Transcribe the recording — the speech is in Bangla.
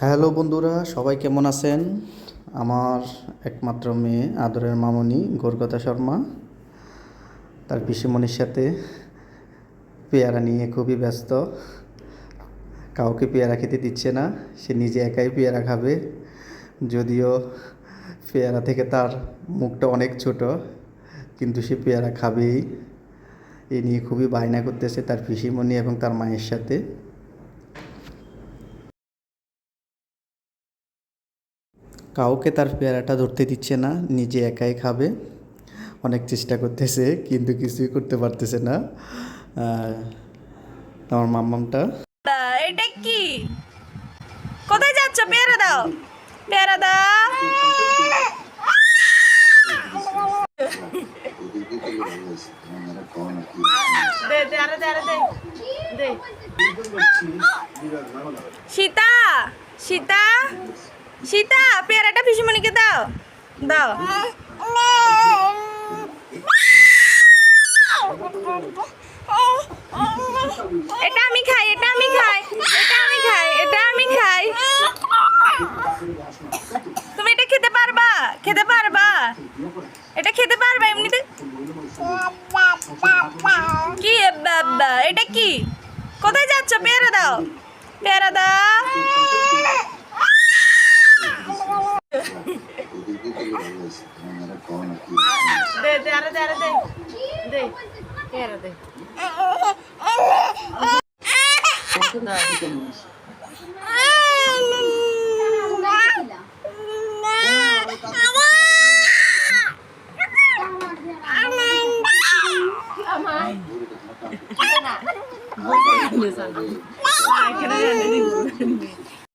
হ্যালো বন্ধুরা, সবাই কেমন আছেন? আমার একমাত্র মেয়ে, আদরের মামনি গর্গতা শর্মা। তার পিসিমণির সাথে পেয়ারা নিয়ে খুবই ব্যস্ত। কাউকে পেয়ারা খেতে দিচ্ছে না, সে নিজে একাই পেয়ারা খাবে। যদিও পেয়ারা থেকে তার মুখটা অনেক ছোট, কিন্তু সে পেয়ারা খাবেই। এ নিয়ে খুবই বায়না করতেছে তার পিসিমণি এবং তার মায়ের সাথে। কাউকে তার পেয়ারাটা ধরতে দিচ্ছে না, নিজে একাই খাবে। অনেক চেষ্টা করতেছে, কিন্তু কিছুই করতে পারতেছে না। আমার মাম্মামটা। এটা কি? কোথায় যাচ্ছ? পেয়ারা দাও। পেয়ারা দাও। সীতা সীতা। সীতা পেয়ারাটা পিসিমণিকে দাও। দাও। এটা আমি খাই, এটা আমি খাই, এটা আমি খাই, এটা আমি খাই। তুমি এটা খেতে পারবা খেতে পারবা। এটা খেতে পারবা এমনিতে? কি বাবা, এটা কি? কোথায় যাচ্ছ? পেয়ারা দাও পেয়ারা দাও। বসে আমরা কোন কি দে দে আরে দে আরে দে দে কে আরে দে Ama. Ama. Ama. Ama.